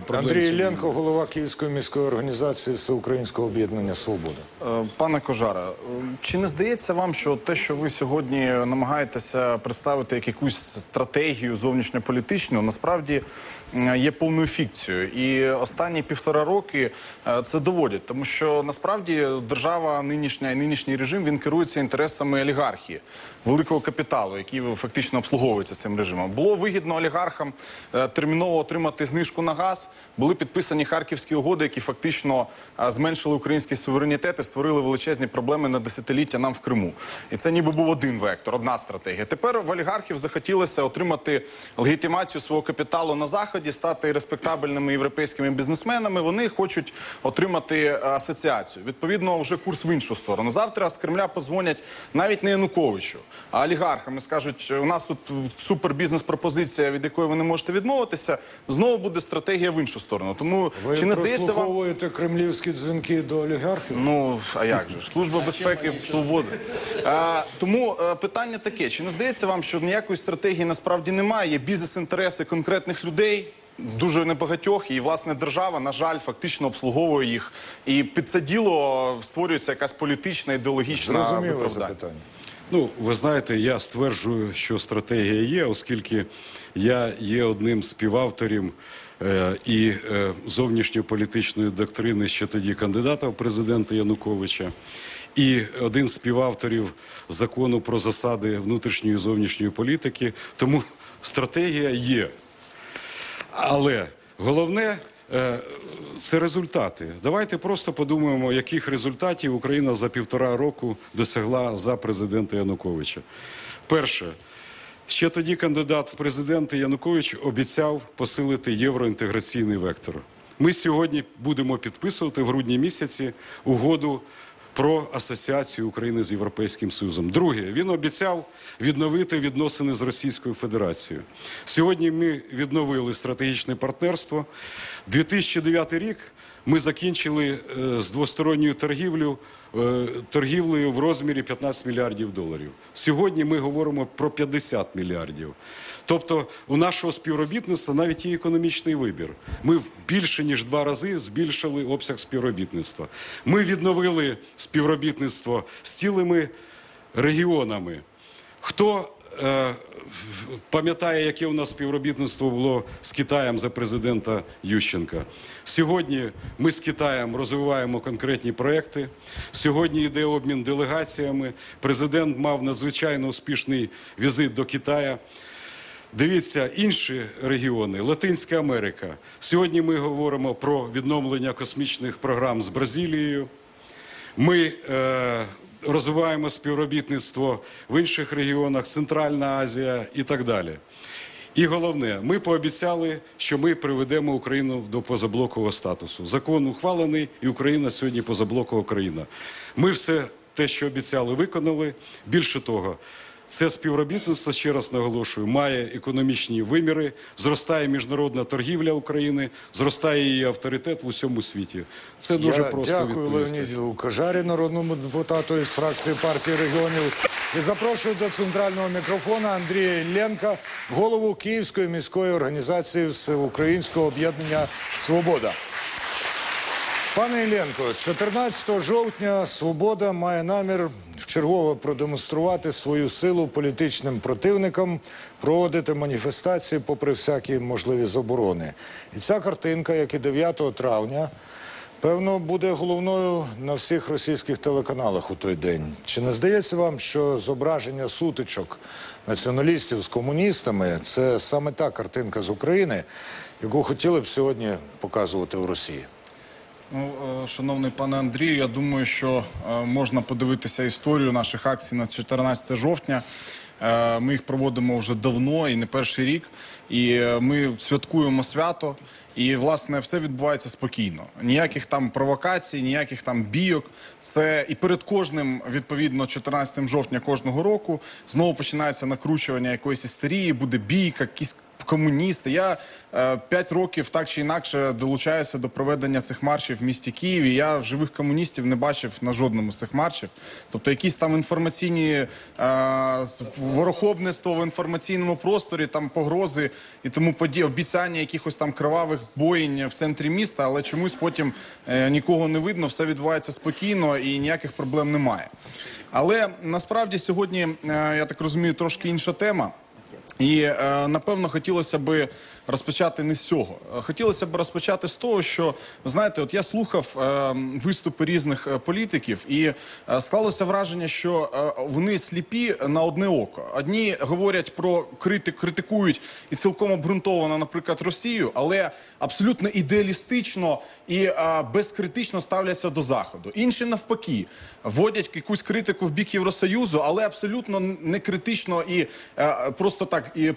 проблем. Андрій Ілленко, голова Київської міської організації Всеукраїнського об'єднання Свобода. Е, Пане Кожара, е, чи не здається вам, що те, що ви сьогодні намагаєтеся представити як якусь стратегію зовнішньополітичну, насправді є повною фікцією? І останні півтора роки е, це доводять, тому що насправді держава нинішня і нинішній режим він керується інтересами олігархії, великого капіталу, який фактично обслуговується цим режимом. Було вигідно олігархам терміново отримати знижку на газ. Були підписані харківські угоди, які фактично е, зменшили український суверенітет і створили величезні проблеми на десятиліття нам в Криму. І це ніби був один вектор, одна стратегія. Тепер в олігархів захотілося отримати легітимацію свого капіталу на заході, стати респектабельними європейськими бізнесменами. Вони хочуть отримати е, асоціацію. Відповідно, вже курс в іншу сторону. Завтра з Кремля позвонять навіть не Януковичу, а олігархам і скажуть: у нас тут супер бізнес-пропозиція, від якої ви не можете відмовитися. Знову буде стратегія в іншу сторону. Тому Ви чи не здається вам? прослуховуєте кремлівські дзвінки до олігархів? Ну а як же ж служба безпеки свободи? А, тому е, питання таке: чи не здається вам, що ніякої стратегії насправді немає? Є бізнес-інтереси конкретних людей. Дуже небагатьох, і власне держава, на жаль, фактично обслуговує їх, і під це діло створюється якась політична ідеологічна Зрозуміле виправдання. запитання. Ну, ви знаєте, я стверджую, що стратегія є, оскільки я є одним з співавторів і е, зовнішньополітичної доктрини ще тоді кандидата в президенти Януковича, і один з співавторів закону про засади внутрішньої і зовнішньої політики. Тому стратегія є. Але головне е, це результати. Давайте просто подумаємо, яких результатів Україна за півтора року досягла за президента Януковича. Перше, ще тоді кандидат в президенти Янукович обіцяв посилити євроінтеграційний вектор. Ми сьогодні будемо підписувати в грудні місяці угоду про асоціацію України з Європейським Союзом. Друге, він обіцяв відновити відносини з Російською Федерацією. Сьогодні ми відновили стратегічне партнерство. 2009 рік ми закінчили е, з двосторонньою торгівлею, е, торгівлею в розмірі 15 мільярдів доларів. Сьогодні ми говоримо про 50 мільярдів. Тобто у нашого співробітництва навіть є економічний вибір. Ми в більше ніж два рази збільшили обсяг співробітництва. Ми відновили співробітництво з цілими регіонами. Хто пам'ятає, яке у нас співробітництво було з Китаєм за президента Ющенка? Сьогодні ми з Китаєм розвиваємо конкретні проекти. Сьогодні йде обмін делегаціями. Президент мав надзвичайно успішний візит до Китаю. Дивіться інші регіони, Латинська Америка. Сьогодні ми говоримо про відновлення космічних програм з Бразилією. Ми е, розвиваємо співробітництво в інших регіонах, Центральна Азія і так далі. І головне, ми пообіцяли, що ми приведемо Україну до позаблокового статусу. Закон ухвалений, і Україна сьогодні позаблокова країна. Ми все те, що обіцяли, виконали. Більше того, це співробітництво, ще раз наголошую, має економічні виміри, зростає міжнародна торгівля України, зростає її авторитет в усьому світі. Це дуже Я просто дякую відповісти. Леоніду Кажарі, народному депутату із фракції партії регіонів. І запрошую до центрального мікрофона Андрія Ілленка, голову Київської міської організації Всеукраїнського об'єднання Свобода. Пане Ілленко, 14 жовтня Свобода має намір вчергове продемонструвати свою силу політичним противникам, проводити маніфестації попри всякі можливі заборони. І ця картинка, як і 9 травня, певно, буде головною на всіх російських телеканалах у той день. Чи не здається вам, що зображення сутичок націоналістів з комуністами це саме та картинка з України, яку хотіли б сьогодні показувати в Росії? Ну, е, шановний пане Андрію, я думаю, що е, можна подивитися історію наших акцій на 14 жовтня. Е, Ми їх проводимо вже давно і не перший рік. І ми святкуємо свято. І власне все відбувається спокійно. Ніяких там провокацій, ніяких там бійок. Це і перед кожним, відповідно, 14 жовтня кожного року знову починається накручування якоїсь істерії, буде бійка, якісь комуністи. Я е, п'ять років так чи інакше долучаюся до проведення цих маршів в місті Києві. Я живих комуністів не бачив на жодному з цих маршів. Тобто, якісь там інформаційні е, ворохобництво в інформаційному просторі, там погрози і тому поді обіцяння якихось там кривавих боїнь в центрі міста, але чомусь потім е, нікого не видно, все відбувається спокійно і ніяких проблем немає. Але насправді сьогодні, я так розумію, трошки інша тема. І е, напевно хотілося би розпочати не з цього. Е, Хотілося б розпочати з того, що знаєте, от я слухав е, виступи різних е, політиків, і е, склалося враження, що е, вони сліпі на одне око. Одні говорять про критик, критикують і цілком обґрунтовано, наприклад, Росію, але абсолютно ідеалістично і е, безкритично ставляться до заходу. Інші навпаки вводять якусь критику в бік Євросоюзу, але абсолютно не критично і е, просто так і е,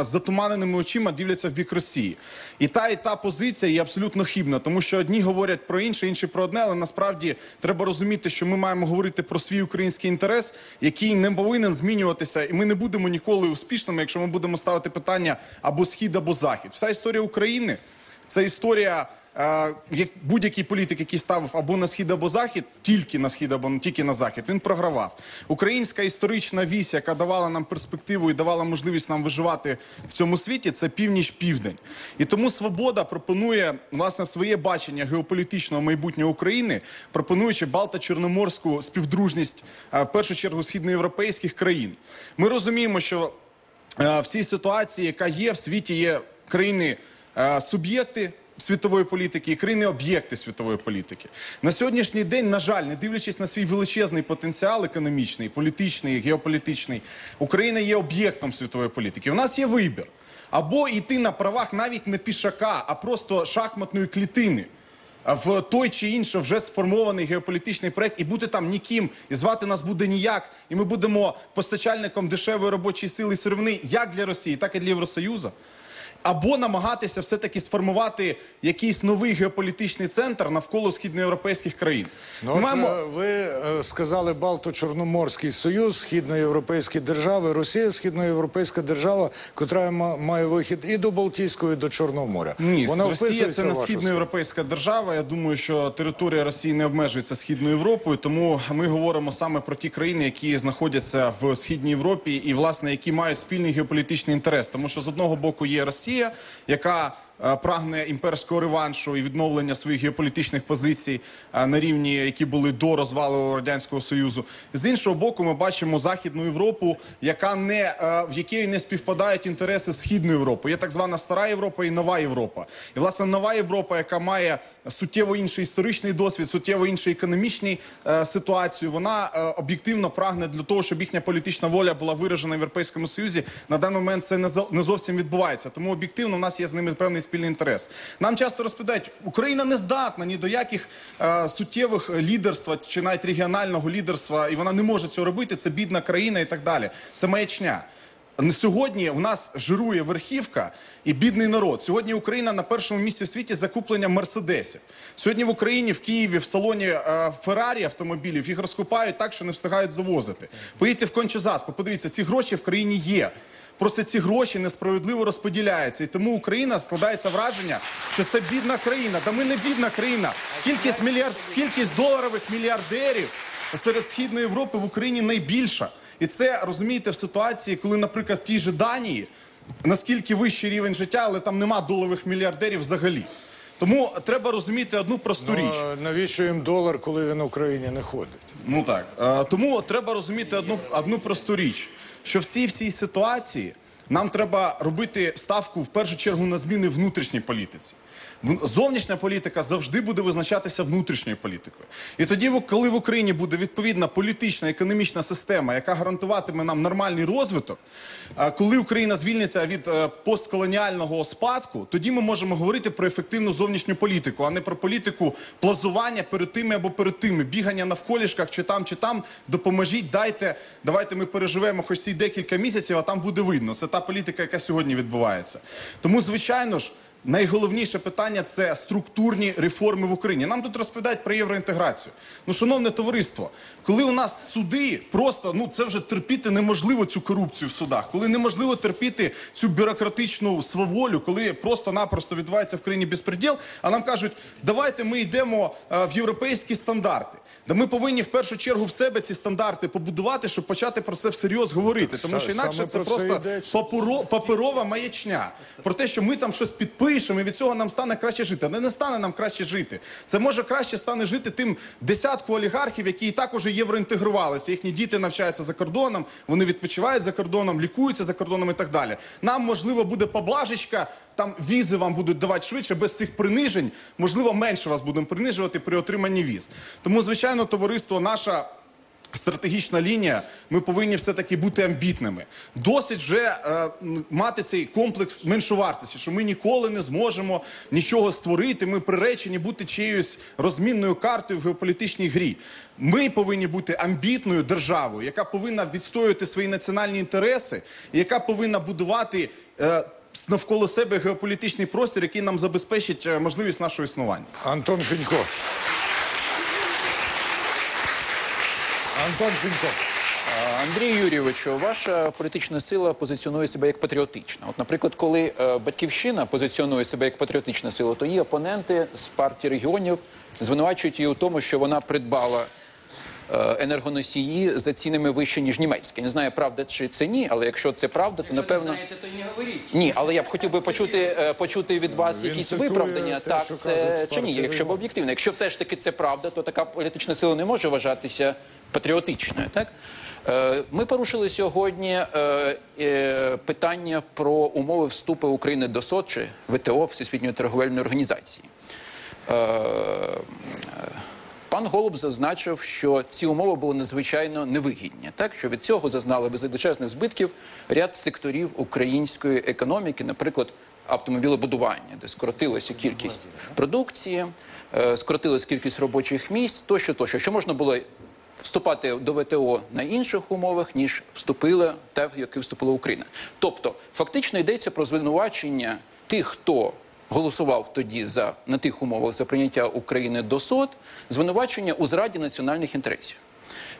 затуманеними очима дивляться в бік Росії. І та і та позиція є абсолютно хібна, тому що одні говорять про інше, інші про одне, але насправді треба розуміти, що ми маємо говорити про свій український інтерес, який не повинен змінюватися, і ми не будемо ніколи успішними, якщо ми будемо ставити питання або схід, або захід. Вся історія України це історія. Як будь-який політик, який ставив або на схід, або захід, тільки на схід, або тільки на захід, він програвав. Українська історична вісь, яка давала нам перспективу і давала можливість нам виживати в цьому світі, це північ-південь. І тому свобода пропонує власне своє бачення геополітичного майбутнього України, пропонуючи Балто-Чорноморську співдружність в першу чергу східноєвропейських країн. Ми розуміємо, що в цій ситуації, яка є в світі, є країни суб'єкти. Світової політики і країни об'єкти світової політики на сьогоднішній день, на жаль, не дивлячись на свій величезний потенціал економічний, політичний, геополітичний, Україна є об'єктом світової політики. У нас є вибір або йти на правах навіть не пішака, а просто шахматної клітини в той чи інший вже сформований геополітичний проект і бути там ніким, і звати нас буде ніяк, і ми будемо постачальником дешевої робочої сили і сировини як для Росії, так і для Євросоюзу. Або намагатися все-таки сформувати якийсь новий геополітичний центр навколо східноєвропейських країн. Ну, от, маємо- е, ви е, сказали Балто-Чорноморський союз, східноєвропейські держави, Росія східноєвропейська держава, котра ма- має вихід і до Балтійського, і до Чорного моря. Ні, Вона Росія це не східноєвропейська держава. Я думаю, що територія Росії не обмежується східною Європою. Тому ми говоримо саме про ті країни, які знаходяться в східній Європі, і власне які мають спільний геополітичний інтерес. Тому що з одного боку є Росія, яка е, прагне імперського реваншу і відновлення своїх геополітичних позицій е, на рівні, які були до розвалу радянського союзу. З іншого боку, ми бачимо західну Європу, яка не е, в якій не співпадають інтереси східної Європи. Є так звана стара Європа і нова Європа. І власне нова Європа, яка має суттєво інший історичний досвід, суттєво іншу економічну е, ситуацію. Вона е, об'єктивно прагне для того, щоб їхня політична воля була виражена в Європейському Союзі. На даний момент це не зовсім відбувається. Тому об'єктивно у нас є з ними певний спільний інтерес. Нам часто розповідають, Україна не здатна ні до яких е, суттєвих лідерства чи навіть регіонального лідерства, і вона не може цього робити. Це бідна країна і так далі. Це маячня. Сьогодні в нас жирує верхівка і бідний народ. Сьогодні Україна на першому місці в світі закуплення мерседесів. Сьогодні в Україні, в Києві, в салоні е, Феррарі автомобілів їх розкупають так, що не встигають завозити. Поїдьте в Кончезаспу, подивіться, ці гроші в країні є. Просто ці гроші несправедливо розподіляються. І тому Україна складається враження, що це бідна країна. Та ми не бідна країна. Кількість мільярд, кількість доларових мільярдерів серед східної Європи в Україні найбільша. І це розумієте в ситуації, коли, наприклад, в тій же Данії наскільки вищий рівень життя, але там нема доларових мільярдерів взагалі. Тому треба розуміти одну просту річ. Ну, а навіщо їм долар, коли він в Україні не ходить? Ну так. Е, тому треба розуміти одну, одну просту річ, що в цій всій ситуації нам треба робити ставку в першу чергу на зміни внутрішній політиці. Зовнішня політика завжди буде визначатися внутрішньою політикою. І тоді, коли в Україні буде відповідна політична економічна система, яка гарантуватиме нам нормальний розвиток, коли Україна звільниться від е, постколоніального спадку, тоді ми можемо говорити про ефективну зовнішню політику, а не про політику плазування перед тими або перед тими, бігання на вколішках, чи там, чи там, допоможіть, дайте, давайте ми переживемо хоч ці декілька місяців, а там буде видно. Це та політика, яка сьогодні відбувається. Тому, звичайно ж, Найголовніше питання це структурні реформи в Україні. Нам тут розповідають про євроінтеграцію. Ну, шановне товариство, коли у нас суди просто ну це вже терпіти неможливо цю корупцію в судах, коли неможливо терпіти цю бюрократичну сваволю, коли просто-напросто відбувається в країні безпреділ, а нам кажуть, давайте ми йдемо е, в європейські стандарти. Да ми повинні в першу чергу в себе ці стандарти побудувати, щоб почати про це всерйоз говорити. Тому що інакше це просто паперова маячня. Про те, що ми там щось підпишемо, і від цього нам стане краще жити. Але не стане нам краще жити. Це може краще стане жити тим десятку олігархів, які і так уже євроінтегрувалися. Їхні діти навчаються за кордоном, вони відпочивають за кордоном, лікуються за кордоном і так далі. Нам можливо буде поблажечка. Там візи вам будуть давати швидше без цих принижень. Можливо, менше вас будемо принижувати при отриманні віз. Тому, звичайно, товариство, наша стратегічна лінія, ми повинні все-таки бути амбітними. Досить вже е, мати цей комплекс меншовартості, що ми ніколи не зможемо нічого створити. Ми приречені бути чиєюсь розмінною картою в геополітичній грі. Ми повинні бути амбітною державою, яка повинна відстоювати свої національні інтереси, яка повинна будувати. Е, Навколо себе геополітичний простір, який нам забезпечить е, можливість нашого існування. Антон Фінько. Антон Фінько. Андрій Юрійовичу, ваша політична сила позиціонує себе як патріотична. От, наприклад, коли е, батьківщина позиціонує себе як патріотична сила, то її опоненти з партії регіонів звинувачують її у тому, що вона придбала е, енергоносії за цінами вище ніж німецькі. Не знаю, правда чи це ні, але якщо це правда, то напевно знаєте, то й не говоріть. ні, але я б хотів би почути, е, почути від вас Він якісь цитує виправдання. те, так, що це кажуть з чи ні? партії Якщо б об'єктивно, якщо все ж таки це правда, то така політична сила не може вважатися патріотичною. Так Е, ми порушили сьогодні е, е, питання про умови вступу України до СОЧі ВТО Всесвітньої торговельної організації. Пан Голуб зазначив, що ці умови були надзвичайно невигідні, так що від цього зазнали величезних збитків ряд секторів української економіки, наприклад, автомобілебудування, де скоротилася кількість продукції, скоротилась кількість робочих місць, тощо, тощо, що можна було вступати до ВТО на інших умовах, ніж вступила та, в які вступила Україна. Тобто, фактично йдеться про звинувачення тих, хто голосував тоді за на тих умовах за прийняття України до СОД, звинувачення у зраді національних інтересів.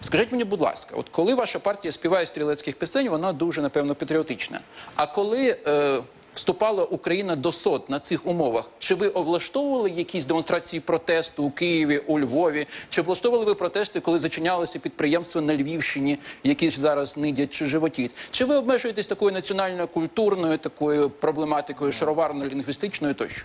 Скажіть мені, будь ласка, от коли ваша партія співає стрілецьких пісень, вона дуже напевно патріотична. А коли е, вступала Україна до сот на цих умовах, чи ви облаштовували якісь демонстрації протесту у Києві, у Львові? Чи влаштовували ви протести, коли зачинялися підприємства на Львівщині, які ж зараз нидять чи животіть? Чи ви обмежуєтесь такою національно-культурною, такою проблематикою, шароварно-лінгвістичною тощо?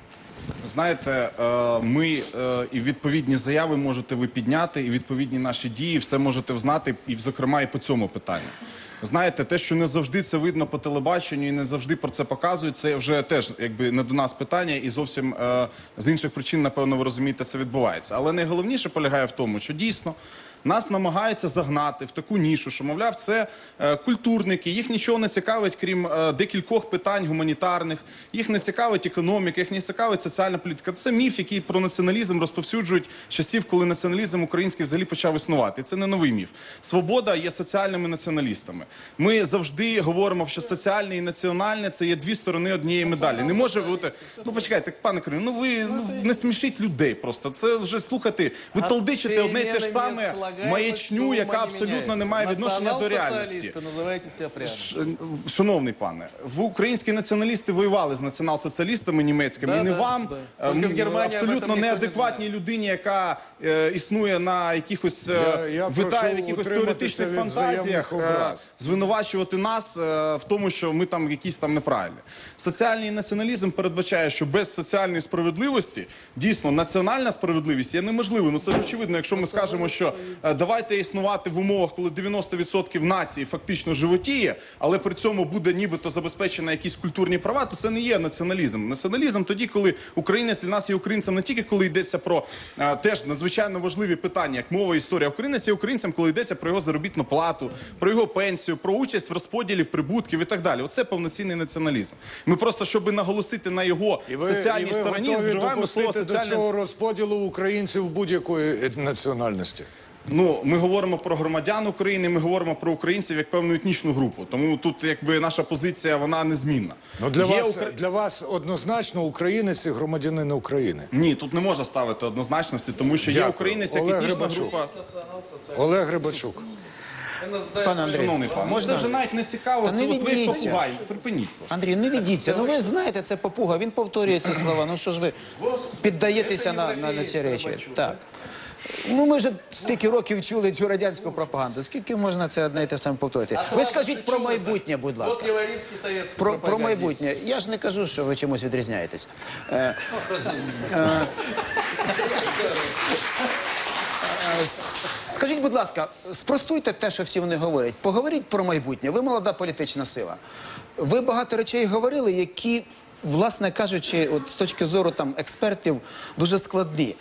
Знаєте, е, ми е, і відповідні заяви можете ви підняти, і відповідні наші дії все можете взнати, і зокрема і по цьому питанню. Знаєте, те, що не завжди це видно по телебаченню і не завжди про це показують, це вже теж якби не до нас питання, і зовсім е, з інших причин, напевно, ви розумієте, це відбувається. Але найголовніше полягає в тому, що дійсно. Нас намагаються загнати в таку нішу, що мовляв, це е, культурники. Їх нічого не цікавить, крім е, декількох питань гуманітарних. Їх не цікавить економіка, їх не цікавить соціальна політика. Це міф, який про націоналізм розповсюджують з часів, коли націоналізм український взагалі почав існувати. Це не новий міф. Свобода є соціальними націоналістами. Ми завжди говоримо, що соціальне і національне це є дві сторони однієї медалі. Не може бути. Ну почекайте, пане Кирило, ну ви ну, не смішіть людей. Просто це вже слухати. Ви толдичите одне й те ж саме маячню, яка абсолютно не має відношення до реальності. Ш- Шановний пане, в українські націоналісти воювали з націонал-соціалістами німецькими, Да, і не да, вам да. Тільки в Германії об абсолютно ніхто не неадекватній людині, яка е, існує на якихось е, Я- я витає в прошу якихось утриматися теоретичних від фантазіях, взаємних е, образ. звинувачувати нас е, в тому, що ми там якісь там неправильні. Соціальний націоналізм передбачає, що без соціальної справедливості дійсно національна справедливість є неможливою. Ну це ж очевидно, якщо ми скажемо, що е, давайте існувати в умовах, коли 90% нації фактично животіє, але при цьому буде нібито забезпечено якісь культурні права, то це не є націоналізм. Націоналізм тоді, коли українець для нас є українцем не тільки коли йдеться про е, теж надзвичайно важливі питання, як мова і історія. Українець є українцем, коли йдеться про його заробітну плату, про його пенсію, про участь в розподілі прибутків і так далі. Оце повноцінний націоналізм. Ми просто, щоб наголосити на його І ви, соціальній і ви стороні, вживаємо слово допустити до цього розподілу українців будь-якої е, національності? Ну, ми говоримо про громадян України, ми говоримо про українців як певну етнічну групу. Тому тут, якби наша позиція, вона незмінна. Ну для Є вас укра- для вас однозначно українець і громадянин України. Ні, тут не можна ставити однозначності, тому що є українець як Олег етнічна Грибачук. група. Олег Грибачук. Пане Шановний пан, ну, це вже навіть не цікаво. Та Це не от ви попугай. Припиніть. просто. Андрій, не ведіться. Ну ви ж знаєте, це попуга. Він повторює ці слова. Ну що ж ви піддаєтеся на, на, на ці речі? Так. Ну ми вже стільки років чули цю радянську пропаганду. Скільки можна це одне і те саме повторити? Ви скажіть про майбутнє, будь ласка. Про, про майбутнє. Я ж не кажу, що ви чимось відрізняєтесь. Е, е, Скажіть, будь ласка, спростуйте те, що всі вони говорять. Поговоріть про майбутнє. Ви молода політична сила. Ви багато речей говорили, які, власне кажучи, от з точки зору там експертів, дуже складні.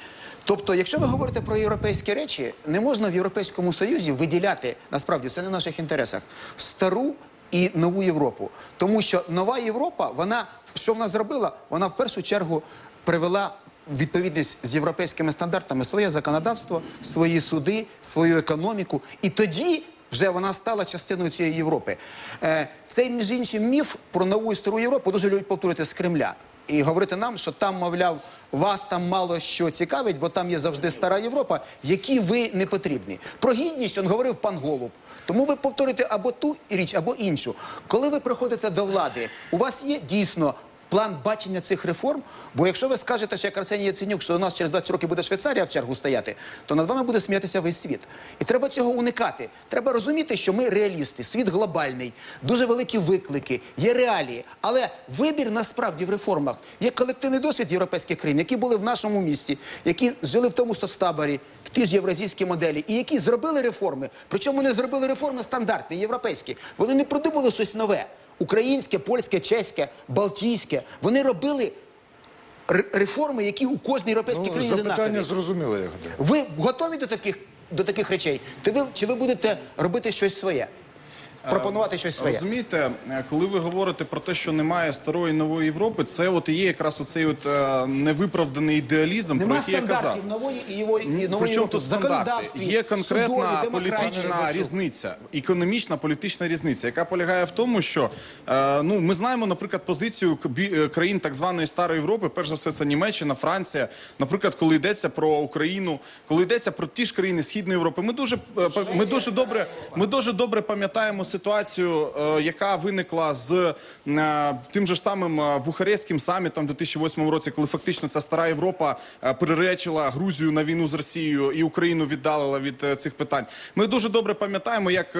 Тобто, якщо ви говорите про європейські речі, не можна в Європейському Союзі виділяти, насправді це не в наших інтересах, стару і нову Європу. Тому що нова Європа, вона що вона зробила? Вона в першу чергу привела відповідність з європейськими стандартами своє законодавство, свої суди, свою економіку. І тоді вже вона стала частиною цієї Європи. Е, цей, між іншим, міф про нову і стару Європу дуже люблять повторити з Кремля. І говорити нам, що там, мовляв, вас там мало що цікавить, бо там є завжди стара Європа, які ви не потрібні. Про гідність он говорив пан Голуб. Тому ви повторюєте або ту річ, або іншу. Коли ви приходите до влади, у вас є дійсно план бачення цих реформ. Бо якщо ви скажете, що як Арсеній Яценюк, що у нас через 20 років буде Швейцарія в чергу стояти, то над вами буде сміятися весь світ. І треба цього уникати. Треба розуміти, що ми реалісти, світ глобальний, дуже великі виклики, є реалії. Але вибір насправді в реформах є колективний досвід європейських країн, які були в нашому місті, які жили в тому соцтаборі, в тій ж євразійській моделі, і які зробили реформи. Причому вони зробили реформи стандартні, європейські. Вони не придумали щось нове. Українське, польське, чеське, балтійське. Вони робили реформи, які у кожній європейській Ну, країні запитання зрозуміло, я гадаю. Ви готові до таких, до таких речей? Ти ви, чи ви будете робити щось своє? Пропонувати щось своє? Розумієте, е, коли ви говорите про те, що немає старої нової Європи, це от і є якраз оцей от е, невиправданий ідеалізм, про який я казав. стандартів нової і його- і нової Причому Європи. тут В стандарти? законодавстві, Є конкретна судові, демократії. політична різниця, економічна політична різниця, яка полягає в тому, що е, ну ми знаємо, наприклад, позицію к- бі- е, країн так званої старої Європи. Перш за все, це Німеччина, Франція. Наприклад, коли йдеться про Україну, коли йдеться про ті ж країни Східної Європи, ми дуже е, ми дуже добре, ми дуже добре пам'ятаємо ситуацію, е, яка виникла з е, тим же ж самим е, Бухарестським самітом в 2008 році, коли фактично ця стара Європа переречила Грузію на війну з Росією і Україну віддалила від цих питань. Ми дуже добре пам'ятаємо, як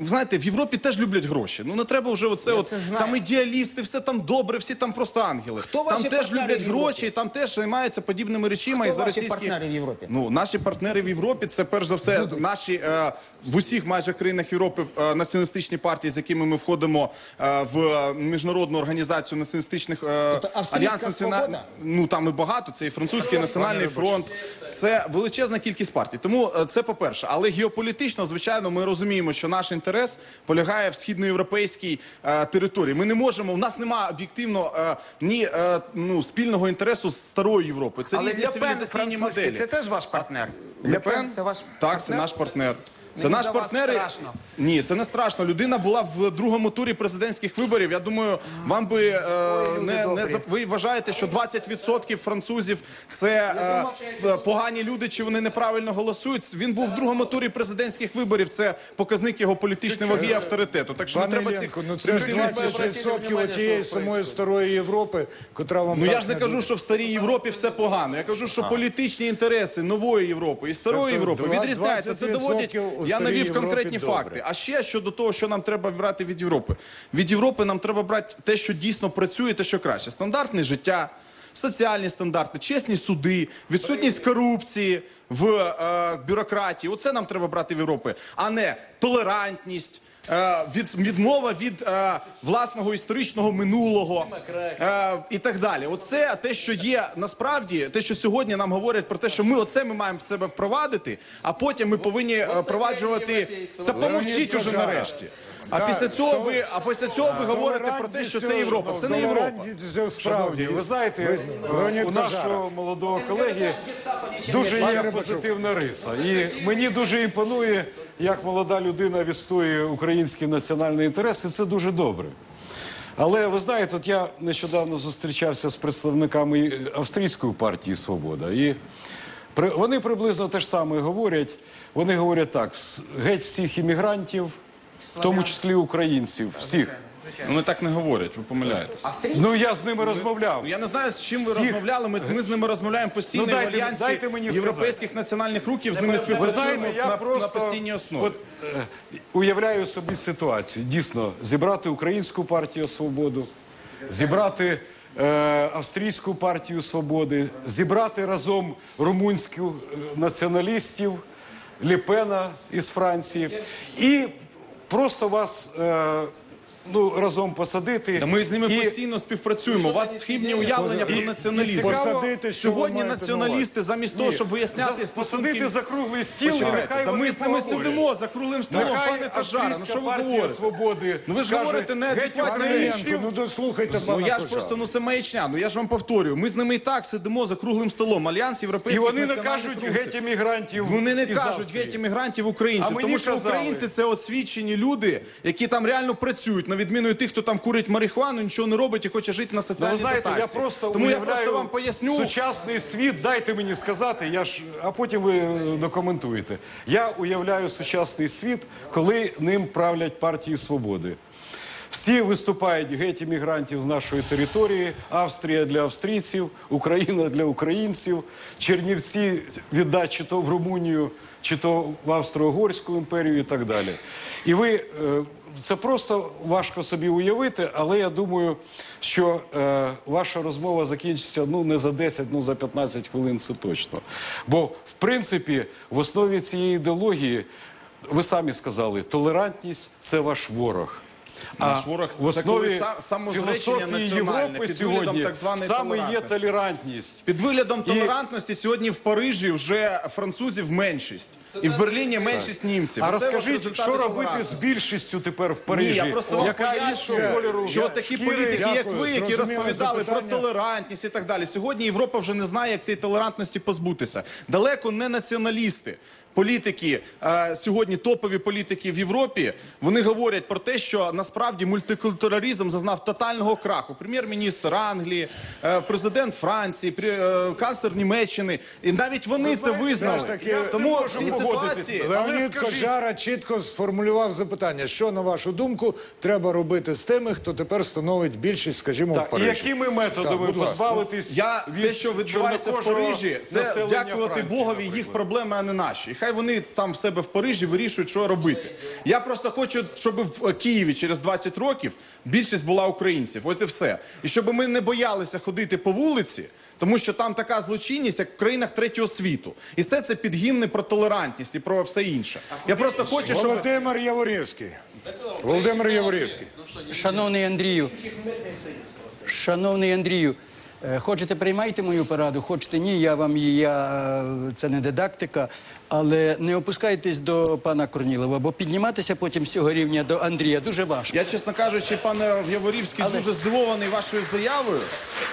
знаєте, в Європі теж люблять гроші. Ну не треба вже оце. От це там ідеалісти, все там добре, всі там просто ангели. Хто там теж люблять гроші, там теж займаються подібними речима. Хто і за ваші російські партнери в Європі? Ну наші партнери в Європі це перш за все наші е, в усіх майже країнах Європи е, націоналістичні партії, з якими ми входимо е, в міжнародну організацію націоналістичних е, Тобто австрійська «Свобода»? Ну там і багато. Це і французький національний фронт. Це величезна кількість партій. Тому е, це по перше. Але геополітично, звичайно, ми розуміємо, що наш інтерес полягає в східноєвропейській території. Ми не можемо. У нас немає об'єктивно ні ну спільного інтересу з старою Європою. Це різні цивілізаційні моделі. Це теж ваш партнер. Ле Пен? це ваш Так, це наш партнер. Це Мені наш партнер. страшно. Ні, це не страшно. Людина була в другому турі президентських виборів. Я думаю, вам би е, не, не за- ви вважаєте, що 20% французів це е, погані люди, чи вони неправильно голосують. Він був в другому турі президентських виборів. Це показник його політичної ваги і авторитету. Так що не треба цих ну це ж 20% тієї самої старої Європи, котра вам Ну я ж не кажу, що в старій Європі все погано. Я кажу, що політичні інтереси нової Європи і старої Європи два- відрізняються. Це доводять. У Я навів Європі конкретні добре. факти. А ще щодо того, що нам треба брати від Європи. Від Європи нам треба брати те, що дійсно працює, те, що краще. Стандартне життя, соціальні стандарти, чесні суди, відсутність корупції в е, бюрократії. Оце нам треба брати в Європи, а не толерантність. Е, від, відмова від е, власного історичного минулого е, і так далі. Оце те, що є насправді, те, що сьогодні нам говорять про те, що ми оце ми маємо в себе впровадити, а потім ми повинні впроваджувати. Та помовчіть уже нарешті. А після цього ви, а після цього ви говорите про те, що це Європа. Це не Європа. Справді. Ви знаєте, Леонід у Кожара. нашого молодого колеги дуже є позитивна риса. І мені дуже імпонує, як молода людина відстоює українські національні інтереси. Це дуже добре. Але ви знаєте, от я нещодавно зустрічався з представниками австрійської партії Свобода. І при- вони приблизно те ж саме говорять. Вони говорять так: «Вс- геть всіх іммігрантів, в тому числі українців, всіх. Вони так не говорять, ви помиляєтесь. Ну я з ними розмовляв. Я не знаю, з чим ви розмовляли. Ми, ми з ними розмовляємо постійно Ну, в альянсі дайте мені сказати. європейських національних рухів. З ними Ви співпрацюємо знаєте, я на, просто на постійній основі. От, е, уявляю собі ситуацію. Дійсно, зібрати Українську партію Свободу, зібрати е, Австрійську партію Свободи, зібрати разом румунську е, націоналістів, Ліпена із Франції, і просто вас е, ну, разом посадити. Та ми з ними і- постійно співпрацюємо. У вас схибні уявлення про націоналізм. Посадити, що ви Сьогодні маєте на націоналісти, замість того, щоб виясняти посадити стосунки... за круглий стіл, і Почекайте, нехай Та ми з ними поговорять. сидимо за круглим столом, Нехай пане Кажара. Ну що ви говорите? Свободи Ну, ви ж скаже, говорите не «Геть адекватні Пане речі. Ленко, ну дослухайте Ну пана я ж Кожара. просто ну це маячня. Ну я ж вам повторюю. Ми з ними і так сидимо за круглим столом. Альянс І європейських вони не національних кажуть геть іммігрантів. Вони не із кажуть Австрії. геть іммігрантів українців, мені тому що казали. українці це освічені люди, які там реально працюють, на відміну від тих, хто там курить марихуану, нічого не робить і хоче жити на Ну, ви знаєте, я просто тому я уявляю просто вам поясню. сучасний світ. Дайте мені сказати, я ж, а потім ви е, докоментуєте. Я уявляю сучасний світ, коли ним правлять партії свободи. Всі виступають геть іммігрантів з нашої території. Австрія для австрійців, Україна для українців, Чернівці віддать чи то в Румунію, чи то в Австро-Угорську імперію і так далі. І ви е, це просто важко собі уявити, але я думаю, що е, ваша розмова закінчиться ну не за 10, ну за 15 хвилин. Це точно. Бо в принципі в основі цієї ідеології ви самі сказали, толерантність це ваш ворог. Наш ворог в основі філософії Європи під виглядом сьогодні так саме є толерантність. Під виглядом толерантності сьогодні в Парижі вже французів меншість. І в Берліні меншість німців. А розкажіть, що робити з більшістю тепер в Парижі, Ні, я просто вам пояснюю, що такі політики, як ви, які розповідали про толерантність і так далі. Сьогодні Європа вже не знає, як цієї толерантності позбутися. Далеко не націоналісти. Політики е, сьогодні топові політики в Європі. Вони говорять про те, що насправді мультикультуралізм зазнав тотального краху. Прем'єр-міністр Англії, е, президент Франції, е, канцлер Німеччини, і навіть вони це визнали. таки, Тому в цій ситуації Леонід Кожара чітко сформулював запитання, що на вашу думку треба робити з тими, хто тепер становить більшість, скажімо, в і Парижі. якими методами Так, позбавитись Я від те, що відбувається в Парижі, це дякувати Франції, Богові наприклад? їх проблеми, а не наші. Хай вони там в себе в Парижі вирішують, що робити. Я просто хочу, щоб в Києві через 20 років більшість була українців. Ось і все. І щоб ми не боялися ходити по вулиці. Тому що там така злочинність, як в країнах третього світу, і все це підгімни про толерантність і про все інше. Я просто хочу, щоб Володимир Яворівський. Володимир Яворівський. Шановний Андрію, шановний Андрію, е, хочете приймайте мою пораду, хочете ні, я вам її, я, е, це не дидактика, але не опускайтесь до пана Корнілова, бо підніматися потім з цього рівня до Андрія дуже важко. Я, чесно кажучи, пане Яворівський, дуже здивований вашою заявою,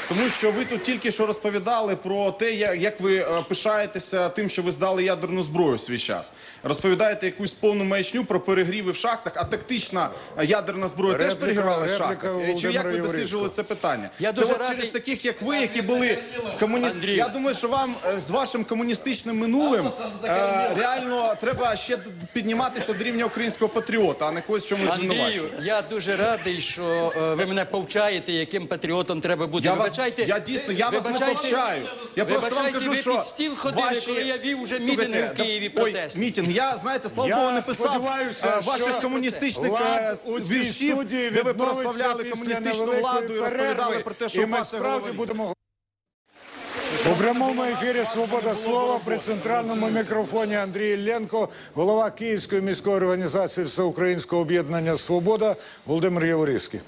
тому що ви тут тільки що розповідали про те, я- як ви е, пишаєтеся тим, що ви здали ядерну зброю в свій час. Розповідаєте якусь повну маячню про перегріви в шахтах, а тактична е, ядерна зброя теж Репліка- перегрівала в репліка шахтах. Е, Чи Володимира як ви Яворівського. досліджували це питання? Я це дуже от радий- через таких, як ви, які були комуністами. Я думаю, що вам е, з вашим комуністичним минулим е, реально треба ще підніматися до рівня українського патріота, а не когось чомусь Андрію, я дуже радий, що е, ви мене повчаєте, яким патріотом треба бути. Я вас- вибачайте, я дійсно- я вас не вибачайте- повчаю. Я просто вам вибачайте, кажу, ви що під стіл ходили, ваші- коли я вів уже Слухайте, мітинги в да- Києві ой, протестні. мітинг. Я, знаєте, слава Я Богу, не писав сподіваюся, е, ваших що комуністичних лад е, у цій віршів, студії де ви відновиться прославляли після комуністичну невеликої владу і розповідали про те, що і ми УПА справді будемо У прямому ефірі Свобода слова при центральному мікрофоні Андрій Ілленко, голова Київської міської організації Всеукраїнського об'єднання Свобода Володимир Яворівський.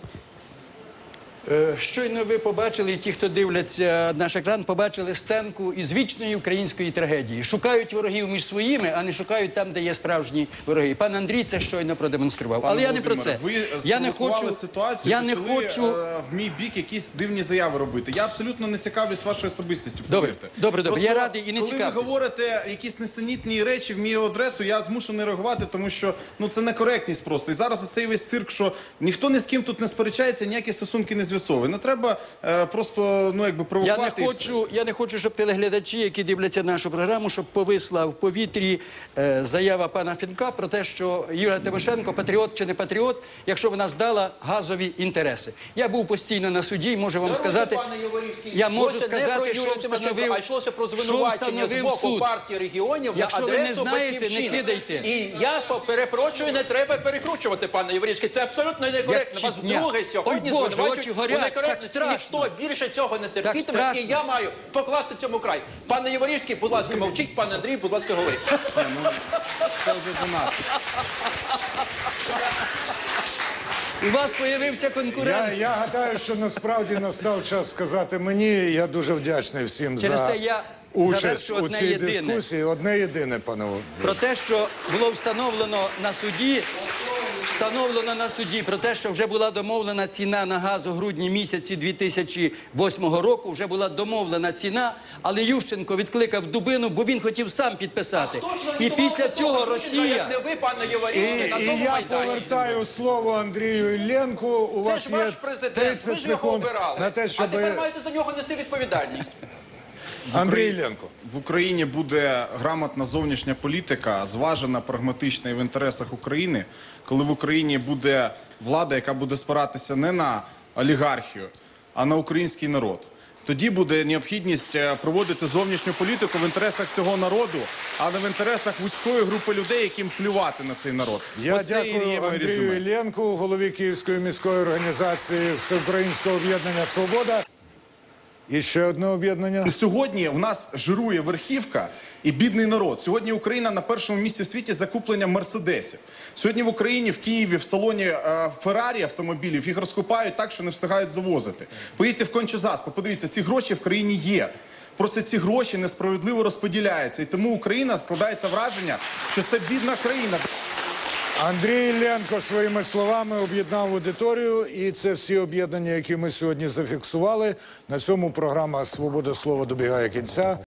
Е, Щойно ви побачили, і ті, хто дивляться наш екран, побачили сценку із вічної української трагедії. Шукають ворогів між своїми, а не шукають там, де є справжні вороги. Пан Андрій це щойно продемонстрував. Пане Але я не про це. Ви я не хочу ситуацію, Я не хочу. е, в мій бік якісь дивні заяви робити. Я абсолютно не цікавлюсь вашою особистістю. Добре, добре, добре. Я радий і не коли ви говорите якісь несенітні речі в мою адресу, я змушений реагувати, тому що ну це некоректність просто. І зараз оцей весь цирк, що ніхто ні з ким тут не сперечається, ніякі стосунки не з'ясовує. Не треба е, просто ну якби Я провокувати. не і все. хочу, я не хочу, щоб телеглядачі, які дивляться нашу програму, щоб повисла в повітрі е, заява пана Фінка про те, що Юлія Тимошенко патріот чи не патріот, якщо вона здала газові інтереси. Я був постійно на суді, і можу вам сказати, пане Яворівський, я можу йшлося не сказати, про що встановив, а йшлося про що звинувачення з встановив боку суд. партії регіонів Якщо на ви не адресу знаєте, не «Батьківщини». кидайте. І я по- перепрошую, не треба перекручувати, пане Яворівський. Це абсолютно некоректно. Вас вдруге сьогодні Ой, Боже, звинувачують очі горять, так страшно. Ніхто більше цього не терпітиме, страшно. і я маю покласти цьому край. Пане Яворівський, будь ласка, мовчіть, пане Андрій, будь ласка, говоріть. Це вже занадто. У вас появився Я, конкурент. я гадаю, що насправді настав час сказати мені. Я дуже вдячний всім Через за те я участь завершу у одне цій єдине. дискусії. Одне єдине, пане Володимире. про те, що було встановлено на суді. Встановлено на суді про те, що вже була домовлена ціна на газ у грудні місяці 2008 року. Вже була домовлена ціна, але Ющенко відкликав дубину, бо він хотів сам підписати. І після цього Росія Як не ви, пане І, Яворівський, на і тому я повертаю слово Андрію Ілленку. У Це вас ж є ваш президент, 30 ви його секунд обирали. на те, А тепер маєте за нього нести відповідальність. Андрій Ілленко. в Україні буде грамотна зовнішня політика, зважена, прагматична і в інтересах України, коли в Україні буде влада, яка буде спиратися не на олігархію, а на український народ. Тоді буде необхідність е, проводити зовнішню політику в інтересах цього народу, а не в інтересах вузької групи людей, яким плювати на цей народ. Я Ось дякую Андрію резюме. Голові Київської міської організації Всеукраїнського об'єднання Свобода. І ще одне об'єднання. Сьогодні в нас жирує верхівка і бідний народ. Сьогодні Україна на першому місці в світі закуплення мерседесів. Сьогодні в Україні, в Києві, в салоні е, Феррарі автомобілів їх розкупають так, що не встигають завозити. Поїдьте в Кончезаспа, подивіться, ці гроші в країні є. Просто ці гроші несправедливо розподіляються. І тому Україна складається враження, що це бідна країна. Андрій Ілленко своїми словами об'єднав аудиторію, і це всі об'єднання, які ми сьогодні зафіксували. На цьому програма Свобода слова добігає кінця.